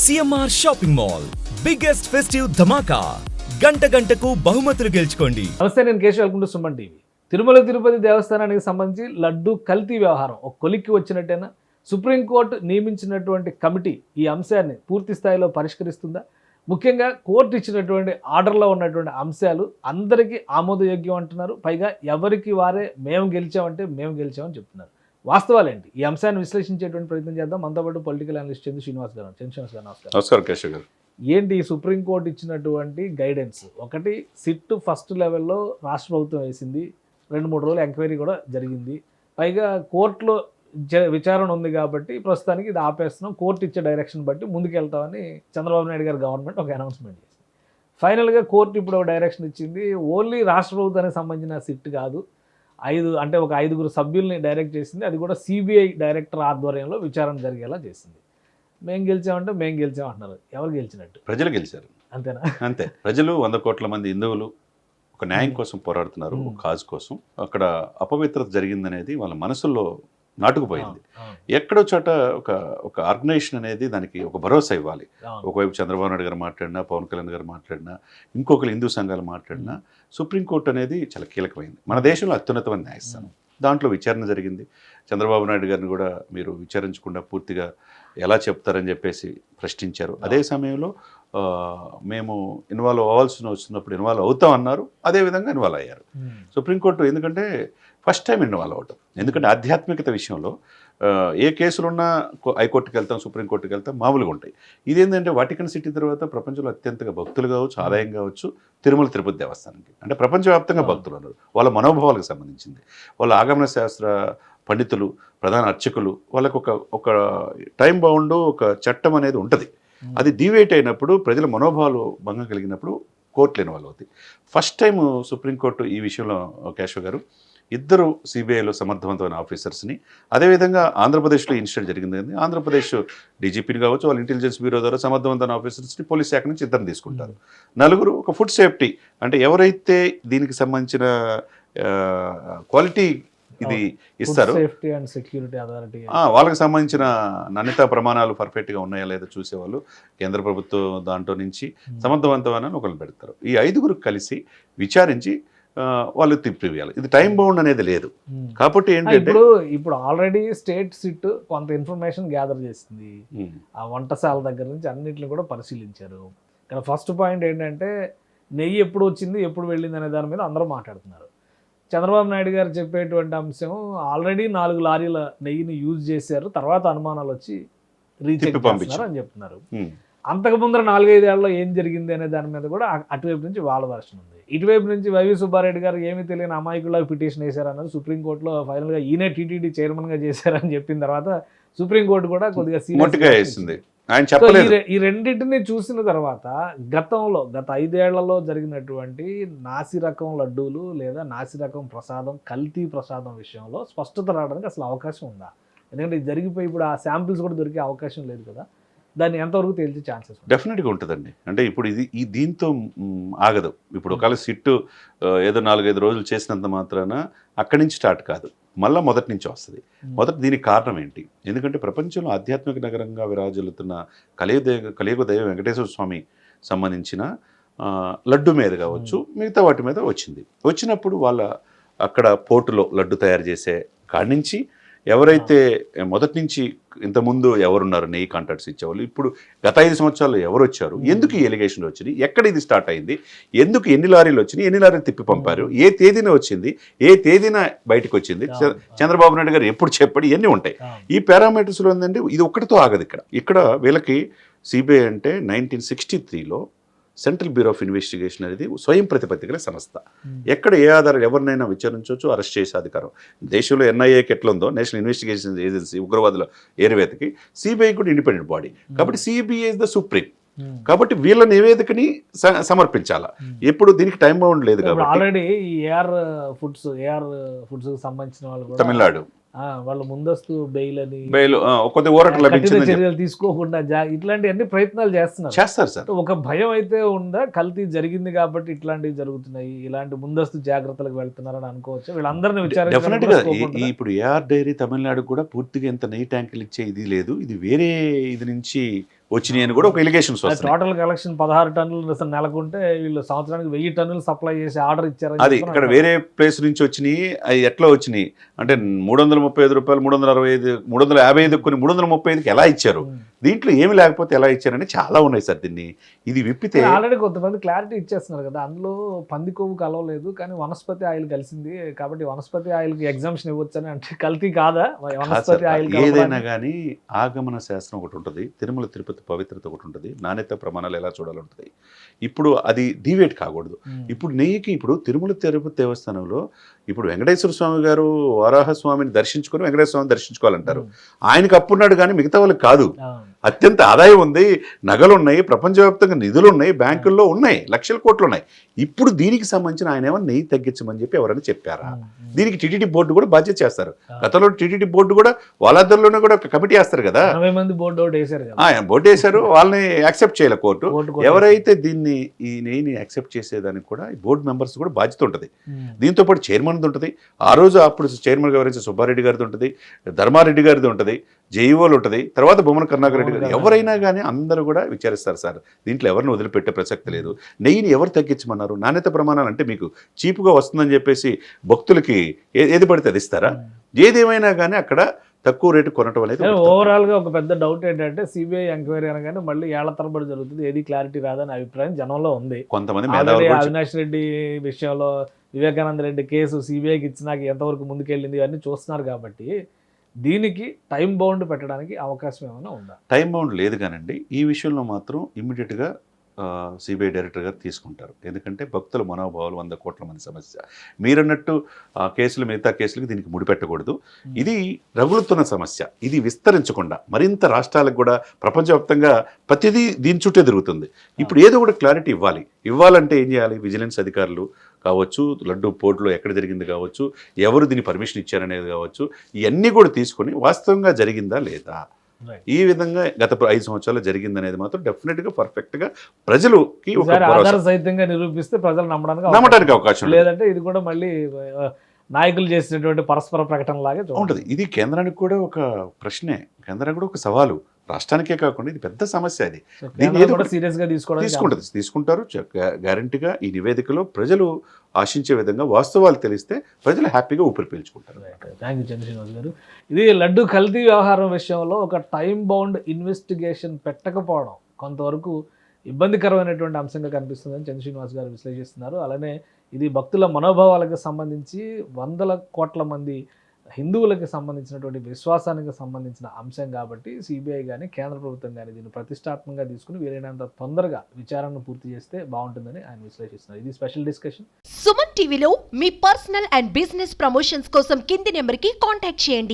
CMR shopping mall biggest festive ధమాకా. గంట గంటకు బహుమతులు గెలుచుకోండి. నమస్తే నేను కేశవ్ వెల్కమ్ సుమన్ టీవీ. తిరుమల తిరుపతి దేవస్థానానికి సంబంధించి లడ్డు కల్తీ వ్యవహారం ఒక కొలిక్కి వచ్చినట్టేనా? సుప్రీంకోర్టు నియమించినటువంటి కమిటీ ఈ అంశాన్ని పూర్తి స్థాయిలో పరిష్కరిస్తుందా? ముఖ్యంగా కోర్టు ఇచ్చినటువంటి ఆర్డర్లో ఉన్నటువంటి అంశాలు అందరికీ ఆమోదయోగ్యం అంటున్నారు. పైగా ఎవరికి వారే మేము గెలిచామంటే మేము గెలిచామని చెప్తున్నారు. వాస్తవాలేంటి? ఈ అంశాన్ని విశ్లేషించేటువంటి ప్రయత్నం చేద్దాం. మనతో పాటు పొలిటికల్ అనలిస్ట్ చంద్ర శ్రీనివాస్ గారు చంద్ర శ్రీనివాస్ గారు నమస్కారం. నమస్కారం కేశవ్ గారు. ఏంటి ఈ సుప్రీంకోర్టు ఇచ్చినటువంటి గైడెన్స్ ఒకటి సిట్ ఫస్ట్ లెవెల్లో రాష్ట్ర ప్రభుత్వం వేసింది. రెండు మూడు రోజులు ఎంక్వైరీ కూడా జరిగింది. పైగా కోర్టులో విచారణ ఉంది కాబట్టి ప్రస్తుతానికి ఇది ఆపేస్తున్నాం. కోర్టు ఇచ్చే డైరెక్షన్ బట్టి ముందుకెళ్తామని చంద్రబాబు నాయుడు గారి గవర్నమెంట్ ఒక అనౌన్స్మెంట్ చేసింది. ఫైనల్గా కోర్టు ఇప్పుడు ఒక డైరెక్షన్ ఇచ్చింది. ఓన్లీ రాష్ట్ర ప్రభుత్వానికి సంబంధించిన సిట్ కాదు. ఐదు అంటే ఒక ఐదుగురు సభ్యుల్ని డైరెక్ట్ చేసింది. అది కూడా సిబిఐ డైరెక్టర్ ఆధ్వర్యంలో విచారణ జరిగేలా చేసింది. మేము గెలిచామంటే మేము గెలిచామంటున్నారు. ఎవరు గెలిచినట్టు? ప్రజలు గెలిచారు. అంతేనా? అంతే. ప్రజలు వంద కోట్ల మంది హిందువులు ఒక న్యాయం కోసం పోరాడుతున్నారు కాజ్ కోసం. అక్కడ అపవిత్రత జరిగిందనేది వాళ్ళ మనసుల్లో నాటుకుపోయింది. ఎక్కడో చోట ఒక ఒక ఆర్గనైజేషన్ అనేది దానికి ఒక భరోసా ఇవ్వాలి. ఒకవైపు చంద్రబాబు నాయుడు గారు మాట్లాడినా పవన్ కళ్యాణ్ గారు మాట్లాడినా ఇంకొకరు హిందూ సంఘాలు మాట్లాడినా సుప్రీంకోర్టు అనేది చాలా కీలకమైంది. మన దేశంలో అత్యున్నతమైన న్యాయస్థానం. దాంట్లో విచారణ జరిగింది. చంద్రబాబు నాయుడు గారిని కూడా మీరు విచారించకుండా పూర్తిగా ఎలా చెప్తారని చెప్పేసి ప్రశ్నించారు. అదే సమయంలో మేము ఇన్వాల్వ్ అవ్వాల్సిన వచ్చినప్పుడు ఇన్వాల్వ్ అవుతాం అన్నారు. అదే విధంగా ఇన్వాల్వ్ అయ్యారు. సుప్రీంకోర్టు ఎందుకంటే ఫస్ట్ టైం ఇన్వాల్వ్ అవటం. ఎందుకంటే ఆధ్యాత్మికత విషయంలో ఏ కేసులున్నా హైకోర్టుకి వెళ్తాం సుప్రీంకోర్టుకి వెళ్తాం మామూలుగా ఉంటాయి. ఇదేంటంటే వాటికన్ సిటీ తర్వాత ప్రపంచంలో అత్యంతగా భక్తులు కావచ్చు ఆదాయం కావచ్చు తిరుమల తిరుపతి దేవస్థానానికి. అంటే ప్రపంచవ్యాప్తంగా భక్తులు ఉన్నారు. వాళ్ళ మనోభావాలకు సంబంధించింది. వాళ్ళ ఆగమన శాస్త్ర పండితులు ప్రధాన అర్చకులు వాళ్ళకు ఒక ఒక టైం బౌండ్ ఒక చట్టం అనేది ఉంటుంది. అది డివేట్ అయినప్పుడు ప్రజల మనోభావాలు భంగం కలిగినప్పుడు కోర్టులు ఇన్వాల్వ్ అవుతాయి. ఫస్ట్ టైం సుప్రీంకోర్టు ఈ విషయంలో కేశవ్ గారు ఇద్దరు సిబిఐలో సమర్థవంతమైన ఆఫీసర్స్ని అదేవిధంగా ఆంధ్రప్రదేశ్లో ఇన్సిడెంట్ జరిగింది. కానీ ఆంధ్రప్రదేశ్ డీజీపీని కావచ్చు వాళ్ళ ఇంటెలిజెన్స్ బ్యూరో ద్వారా సమర్థవంతమైన ఆఫీసర్స్ని పోలీస్ శాఖ నుంచి ఇద్దరు తీసుకుంటారు. నలుగురు ఒక ఫుడ్ సేఫ్టీ. అంటే ఎవరైతే దీనికి సంబంధించిన క్వాలిటీ ఇది ఇస్తారు. సేఫ్టీ అండ్ సెక్యూరిటీ అథారిటీ వాళ్ళకి సంబంధించిన నాణ్యతా ప్రమాణాలు పర్ఫెక్ట్గా ఉన్నాయా లేదా చూసేవాళ్ళు కేంద్ర ప్రభుత్వం దాంట్లో నుంచి సమర్థవంతమైన ఒకరు పెడతారు. ఈ ఐదుగురు కలిసి విచారించి వాళ్ళు తిప్పివేయాలి. ఇది టైం బౌండ్ అనేది లేదు. కాబట్టి ఏంటంటే ఇప్పుడు ఇప్పుడు ఆల్రెడీ స్టేట్ సిట్ కొంత ఇన్ఫర్మేషన్ గ్యాదర్ చేసింది. ఉమ్, ఆ వంటశాల దగ్గర నుంచి అన్నిటిని కూడా పరిశీలించారు. ఇక్కడ ఫస్ట్ పాయింట్ ఏంటంటే నెయ్యి ఎప్పుడు వచ్చింది ఎప్పుడు వెళ్ళింది అనే దాని మీద అందరూ మాట్లాడుతున్నారు. చంద్రబాబు నాయుడు గారు చెప్పేటువంటి అంశం ఆల్రెడీ నాలుగు లారీల నెయ్యిని యూజ్ చేశారు తర్వాత అనుమానాలు వచ్చి రీచెక్ పంపించారు. అని చెప్తున్నారు అంతకు ముందర నాలుగైదేళ్ళలో ఏం జరిగింది అనే దాని మీద కూడా అటువైపు నుంచి వాళ్ళ వర్షన్ ఉంది. ఇటువైపు నుంచి వైవి సుబ్బారెడ్డి గారు ఏమీ తెలియని అమాయకుల్లా పిటిషన్ వేశారన్నది సుప్రీంకోర్టులో ఫైనల్గా ఈయనే టీటీడీ చైర్మన్గా చేశారని చెప్పిన తర్వాత సుప్రీంకోర్టు కూడా కొద్దిగా వేసింది. ఆయన చెప్పలేదు. ఈ రెండింటిని చూసిన తర్వాత గతంలో గత ఐదేళ్ళలో జరిగినటువంటి నాసి రకం లడ్డూలు లేదా నాసి రకం ప్రసాదం కల్తీ ప్రసాదం విషయంలో స్పష్టత రావడానికి అసలు అవకాశం ఉందా? ఎందుకంటే ఇది జరిగిపోయి ఇప్పుడు ఆ శాంపిల్స్ కూడా దొరికే అవకాశం లేదు కదా. దాన్ని ఎంతవరకు తేల్చే ఛాన్సెస్ డెఫినెట్గా ఉంటుందండి. అంటే ఇప్పుడు ఇది ఈ దీంతో ఆగదు. ఇప్పుడు ఒకవేళ సిట్టు ఏదో నాలుగైదు రోజులు చేసినంత మాత్రాన అక్కడి నుంచి స్టార్ట్ కాదు. మళ్ళీ మొదటి నుంచి వస్తుంది. మొదట దీనికి కారణం ఏంటి? ఎందుకంటే ప్రపంచంలో ఆధ్యాత్మిక నగరంగా విరాజిల్లుతున్న కలియుగ దైవ కలియుగ దైవ వెంకటేశ్వర స్వామి సంబంధించిన లడ్డు మీద కావచ్చు మిగతా వాటి మీద వచ్చింది. వచ్చినప్పుడు వాళ్ళ అక్కడ పోర్టులో లడ్డు తయారు చేసే కాడి నుంచి ఎవరైతే మొదటి నుంచి ఇంతకుముందు ఎవరున్నారు నెయ్యి కాంట్రాక్ట్స్ ఇచ్చేవాళ్ళు ఇప్పుడు గత ఐదు సంవత్సరాలు ఎవరు వచ్చారు ఎందుకు ఈ ఎలిగేషన్ వచ్చింది ఎక్కడ ఇది స్టార్ట్ అయింది? ఎందుకు ఎన్ని లారీలు వచ్చినాయి? ఎన్ని లారీలు తిప్పి పంపారు? ఏ తేదీన వచ్చింది? ఏ తేదీన బయటకు వచ్చింది? చంద్రబాబు నాయుడు గారు ఎప్పుడు చెప్పాడు? ఇవన్నీ ఉంటాయి. ఈ పారామీటర్స్లో ఏంటంటే ఇది ఒక్కటితో ఆగదు ఇక్కడ. ఇక్కడ వీళ్ళకి సిబిఐ అంటే నైన్టీన్ సిక్స్టీ త్రీలో సెంట్రల్ బ్యూరో ఆఫ్ ఇన్వెస్టిగేషన్ అనేది స్వయం ప్రతిపత్తి గల సంస్థ ఎక్కడ ఏ ఆధారం ఎవరినైనా విచారించవచ్చు అరెస్ట్ చేసే అధికారం. దేశంలో ఎన్ఐఏకి ఎట్లా ఉందో నేషనల్ ఇన్వెస్టిగేషన్ ఏజెన్సీ ఉగ్రవాదుల ఏరువేతకి సిబిఐ కూడా ఇండిపెండెంట్ బాడీ. కాబట్టి సిబిఐ ఇస్ ద సుప్రీం. కాబట్టి వీళ్ళ నివేదికని సమర్పించాలా? ఎప్పుడు దీనికి టైం బౌండ్ లేదు కాబట్టి. Already AR foods AR foods సంబంధించిన వాళ్ళు తమిళనాడు. వాళ్ళు ముందస్తు బెయిల్ అని బయలు కొద్ది ఊరట కఠిన చర్యలు తీసుకోకుండా జా- ఇట్లాంటి అన్ని ప్రయత్నాలు చేస్తున్నారు. చేస్తారు సార్. ఒక భయం అయితే ఉందా? కల్తీ జరిగింది కాబట్టి ఇట్లాంటివి జరుగుతున్నాయి. ఇలాంటి ముందస్తు జాగ్రత్తలకు వెళ్తున్నారని అనుకోవచ్చు? వీళ్ళందరినీ విచారించారు ఇప్పుడు ఏఆర్ డైరీ తమిళనాడు కూడా పూర్తిగా ఇంత నెయ్యి ట్యాంకులు ఇచ్చే ఇది లేదు. ఇది వేరే ఇది నుంచి వచ్చినాయి అని కూడా ఒక ఎలిగేషన్స్ వస్తాయి టోటల్ కలెక్షన్ పదహారు టన్నులు నెలకుంటే వీళ్ళు సంవత్సరానికి వెయ్యి టన్నులు సప్లై చేసి ఆర్డర్ ఇచ్చారని అది ఇక్కడ. వేరే ప్లేస్ నుంచి వచ్చినాయి అవి ఎట్లా వచ్చినాయి? అంటే మూడు వందల ముప్పై ఐదు రూపాయలు మూడు వందల అరవై ఐదు మూడు వందల యాభై ఐదు కొన్ని మూడు వందల ముప్పై ఐదుకి ఎలా ఇచ్చారు. దీంట్లో ఏమి లేకపోతే ఎలా ఇచ్చారని చాలా ఉన్నాయి సార్ దీన్ని. ఇది విప్పితే ఆల్రెడీ కొంతమంది క్లారిటీ ఇచ్చేస్తున్నారు కదా అందులో పంది కొవ్వు కలవలేదు కానీ వనస్పతి ఆయిల్ కలిసింది కాబట్టి వనస్పతి ఆయిల్కి ఎగ్జామ్షన్ ఇవ్వచ్చు అని అంటే కల్తీ కాదా? వనస్పతి ఆయిల్ ఏదైనా కానీ ఆగమన శాస్త్రం ఒకటి ఉంటుంది తిరుమల తిరుపతి పవిత్రత ఒకటి ఉంటుంది. నాణ్యత ప్రమాణాలు ఎలా చూడాలంటుంది ఇప్పుడు అది డివేట్ కాకూడదు. ఇప్పుడు నెయ్యికి ఇప్పుడు తిరుమల తిరుపతి దేవస్థానంలో ఇప్పుడు వెంకటేశ్వర స్వామి గారు వరాహ స్వామిని దర్శించుకొని వెంకటేశ్వర స్వామిని దర్శించుకోవాలంటారు. ఆయనకు అప్పున్నాడు కానీ మిగతా వాళ్ళకి కాదు. అత్యంత ఆదాయం ఉంది నగలు ఉన్నాయి ప్రపంచవ్యాప్తంగా నిధులు ఉన్నాయి బ్యాంకుల్లో ఉన్నాయి లక్షల కోట్లు ఉన్నాయి ఇప్పుడు దీనికి సంబంధించిన ఆయన ఏమన్నా నెయ్యి తగ్గించమని చెప్పి ఎవరైనా చెప్పారా? దీనికి టీటీడీ బోర్డు కూడా బాధ్యత చేస్తారు. గతంలో టీటీడీ బోర్డు కూడా వాళ్ళందరిలోనే కూడా ఒక కమిటీ వేస్తారు కదా. బోర్డు వేశారు వాళ్ళని యాక్సెప్ట్ చేయాలి కోర్టు. ఎవరైతే దీన్ని ఈ నెయ్యిని యాక్సెప్ట్ చేసేదానికి కూడా ఈ బోర్డు మెంబర్స్ కూడా బాధ్యత ఉంటుంది. దీంతో పాటు చైర్మన్ ఉంటుంది. ఆ రోజు అప్పుడు చైర్మన్ వివరించే సుబ్బారెడ్డి గారిది ఉంటుంది ధర్మారెడ్డి గారిది ఉంటుంది జేఈఓలు ఉంటుంది తర్వాత బొమ్మన కరుణాకర్ రెడ్డి గారు ఎవరైనా కానీ అందరూ కూడా విచారిస్తారు సార్. దీంట్లో ఎవరిని వదిలిపెట్టే ప్రసక్తి లేదు. నెయ్యిని ఎవరు తగ్గించమన్నారు? నాణ్యత ప్రమాణాలు అంటే మీకు చీపుగా వస్తుందని చెప్పేసి భక్తులకి ఏది పడితే అది ఇస్తారా? ఏదేమైనా కానీ అక్కడ తక్కువ రేటు కొనటం అనేది కానీ ఒకటి. తప్పు. ఓవరాల్గా ఒక పెద్ద డౌట్ ఏంటంటే సిబిఐ ఎంక్వైరీ అనగానే మళ్ళీ ఏళ్ళ తరబడి జరుగుతుంది. ఏది క్లారిటీ రాదని అభిప్రాయం జనంలో ఉంది. కొంతమంది అవినాష్ రెడ్డి విషయంలో వివేకానంద రెడ్డి కేసు సిబిఐకి ఇచ్చినాక ఎంతవరకు ముందుకెళ్ళింది ఇవన్నీ చూస్తున్నారు కాబట్టి దీనికి టైం బౌండ్ పెట్టడానికి అవకాశం ఏమైనా ఉందా? టైం బౌండ్ లేదు కానండి. ఈ విషయంలో మాత్రం ఇమ్మీడియట్గా సిబిఐ డైరెక్టర్ గారు తీసుకుంటారు. ఎందుకంటే భక్తుల మనోభావాలు వంద కోట్ల మంది సమస్య. మీరన్నట్టు ఆ కేసులు మిగతా కేసులకు దీనికి ముడిపెట్టకూడదు. ఇది రగులుతున్న సమస్య. ఇది విస్తరించకుండా మరింత రాష్ట్రాలకు కూడా ప్రపంచవ్యాప్తంగా ప్రతిదీ దీని చుట్టే తిరుగుతుంది. ఇప్పుడు ఏదో కూడా క్లారిటీ ఇవ్వాలి. ఇవ్వాలంటే ఏం చేయాలి? విజిలెన్స్ అధికారులు కావచ్చు లడ్డు పోర్టులో ఎక్కడ జరిగింది కావచ్చు ఎవరు దీన్ని పర్మిషన్ ఇచ్చారనేది కావచ్చు ఇవన్నీ కూడా తీసుకొని వాస్తవంగా జరిగిందా లేదా. ఈ విధంగా గత ఐదు సంవత్సరాలు జరిగిందనేది మాత్రం డెఫినెట్గా పర్ఫెక్ట్గా ప్రజలకి సహితంగా నిరూపిస్తే ప్రజలు నమ్మడానికి అవకాశం నమ్మడానికి అవకాశం. లేదంటే ఇది కూడా మళ్ళీ నాయకులు చేసినటువంటి పరస్పర ప్రకటన లాగే ఉంటుంది. ఇది కేంద్రానికి కూడా ఒక ప్రశ్నే. కేంద్రానికి కూడా ఒక సవాలు. రాష్ట్రానికే కాకుండా ఇది పెద్ద సమస్య ఇది దీన్ని ఏదో కూడా ఒకటి సీరియస్గా తీసుకోవడానికి తీసుకుంటుంది. తీసుకుంటారు. గ్యారంటీగా ఈ నివేదికలో ప్రజలు ఆశించే విధంగా వాస్తవాలు తెలిస్తే ప్రజలు హ్యాపీగా ఊపిరి పీల్చుకుంటారు. థ్యాంక్ యూ చంద్రశ్రీనివాస్ గారు. ఇది లడ్డు కల్తీ వ్యవహారం విషయంలో ఒక టైం బౌండ్ ఇన్వెస్టిగేషన్ పెట్టకపోవడం కొంతవరకు ఇబ్బందికరమైనటువంటి అంశంగా కనిపిస్తుందని చంద్రశ్రీనివాస్ గారు విశ్లేషిస్తున్నారు. అలానే ఇది భక్తుల మనోభావాలకు సంబంధించి వందల కోట్ల మంది హిందువులకు సంబంధించినటువంటి విశ్వాసానికి సంబంధించిన అంశం కాబట్టి సిబిఐ కానీ కేంద్ర ప్రభుత్వం కానీ దీన్ని ప్రతిష్టాత్మకంగా తీసుకుని వీలైనంత తొందరగా విచారణను పూర్తి చేస్తే బాగుంటుందని ఆయన విశ్లేషిస్తున్నారు. ఇది స్పెషల్ డిస్కషన్. సుమన్ టీవీలో మీ పర్సనల్ అండ్ బిజినెస్ ప్రమోషన్స్ కోసం కింది నెంబర్కి కాంటాక్ట్ చేయండి.